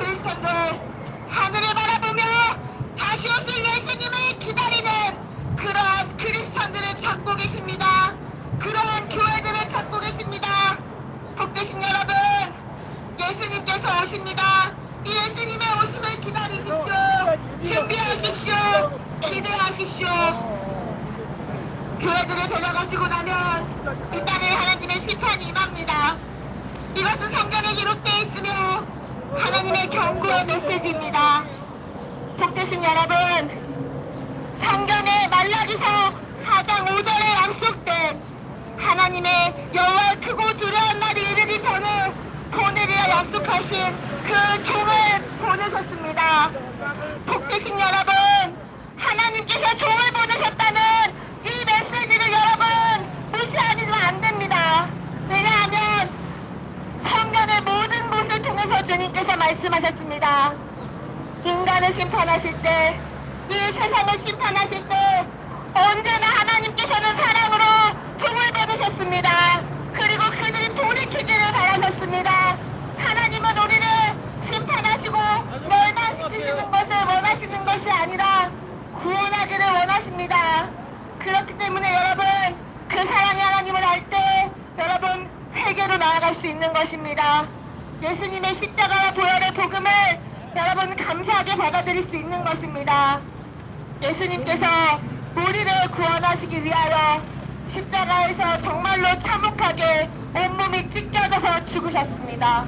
그리스도인들 하늘을 바라보며 다시 오실 예수님을 기다리는 그러한 크리스천들을 찾고 계십니다. 그러한 교회들을 찾고 계십니다. 복되신 여러분 예수님께서 오십니다. 이 예수님의 오심을 기다리십시오. 준비하십시오. 기대하십시오. 교회들을 데려가시고 나면 이 땅에 하나님의 심판이 임합니다. 하나님의 경고의 메시지입니다. 복되신 여러분, 성경의 말라기서 4장 5절에 약속된 하나님의 여호와 크고 두려운 날이 이르기 전에 보내리라 약속하신 그 종을 보내셨습니다. 복되신 여러분, 하나님께서 종을 보내셨다는 이 메시지를 여러분 무시하시면 안 됩니다. 왜냐하면 성경의 모든 곳을 통해서 주님께서 말씀하셨습니다. 인간을 심판하실 때, 이 세상을 심판하실 때, 언제나 하나님께서는 사랑으로 종을 보내셨습니다. 그리고 그들이 돌이키기를 바라셨습니다. 하나님은 우리를 심판하시고 멸망시키시는 것을 원하시는 것이 아니라 구원하기를 원하십니다. 그렇기 때문에 여러분, 그 사랑의 하나님을 알 때 여러분 회개로 나아갈 수 있는 것입니다. 예수님의 십자가와 보혈의 복음을 여러분 감사하게 받아들일 수 있는 것입니다. 예수님께서 우리를 구원하시기 위하여 십자가에서 정말로 참혹하게 온몸이 찢겨져서 죽으셨습니다.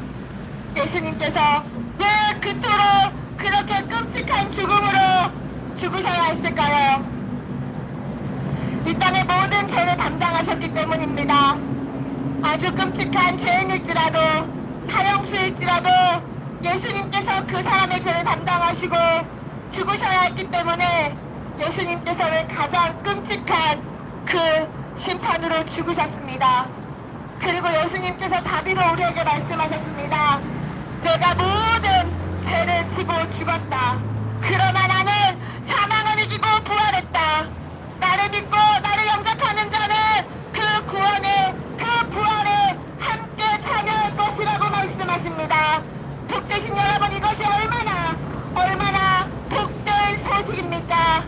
예수님께서 왜 그토록 그렇게 끔찍한 죽음으로 죽으셔야 했을까요? 이 땅의 모든 죄를 담당하셨기 때문입니다. 아주 끔찍한 죄인일지라도 사형수일지라도 예수님께서 그 사람의 죄를 담당하시고 죽으셔야 했기 때문에 예수님께서는 가장 끔찍한 그 심판으로 죽으셨습니다. 그리고 예수님께서 자비로 우리에게 말씀하셨습니다. 내가 모든 죄를 지고 죽었다. 그러나 나는 사망을 이기고 부활했다. 나를 믿고 나를 영접하는 자는 그 구원에 그 부활에 함께 참여할 것이라고 말씀하십니다. 복되신 여러분 이것이 얼마나 얼마나 복된 소식입니까?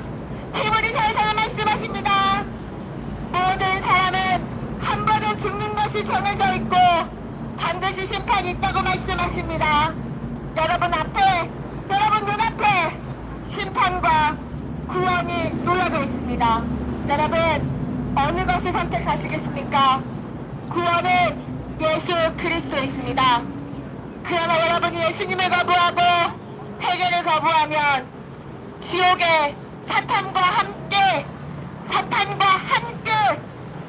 히브리서에서 말씀하십니다. 모든 사람은 한 번은 죽는 것이 정해져 있고 반드시 심판이 있다고 말씀하십니다. 여러분 앞에 여러분 눈앞에 심판과 구원이 놓여져 있습니다. 여러분 어느 것을 선택하시겠습니까? 구원은 예수 그리스도 있습니다. 그러나 여러분이 예수님을 거부하고 회개를 거부하면 지옥에 사탄과 함께 사탄과 함께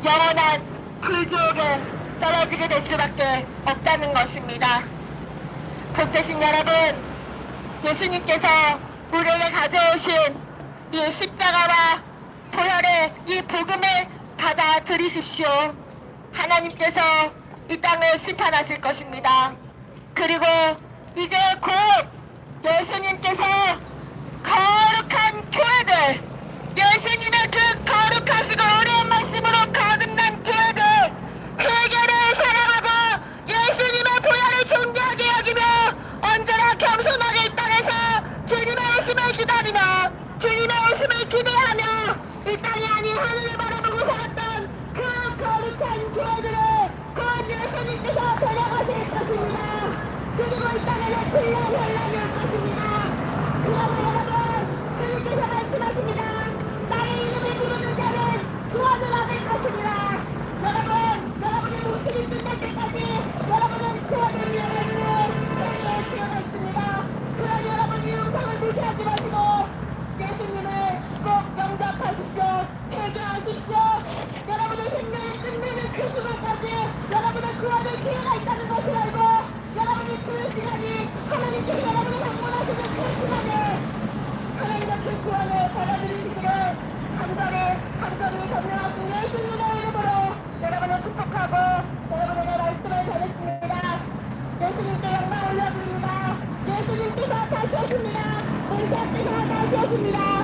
영원한 불지옥에 떨어지게 될 수밖에 없다는 것입니다. 복되신 여러분, 예수님께서 우리에게 가져오신 이 십자가와 보혈의 이 복음을 받아들이십시오. 하나님께서 이 땅을 심판하실 것입니다. 그리고 이제 곧 예수님께서 거룩한 교회 해결하십시오. 여러분의 생명이 끝내는 그 순간까지 여러분의 구원의 기회가 있다는 것을 알고 여러분이 그 시간이 하나님께서 여러분을 방문하시는 그 시간에 하나님의 그 구원을 받아들이시기를 간절히 간절히 격려하신 예수님의 이름으로 여러분을 축복하고 여러분에게 말씀을 전했습니다. 예수님께 영광 올려드립니다. 예수님께서 다시 오십니다. 모세께서 다시 오십니다.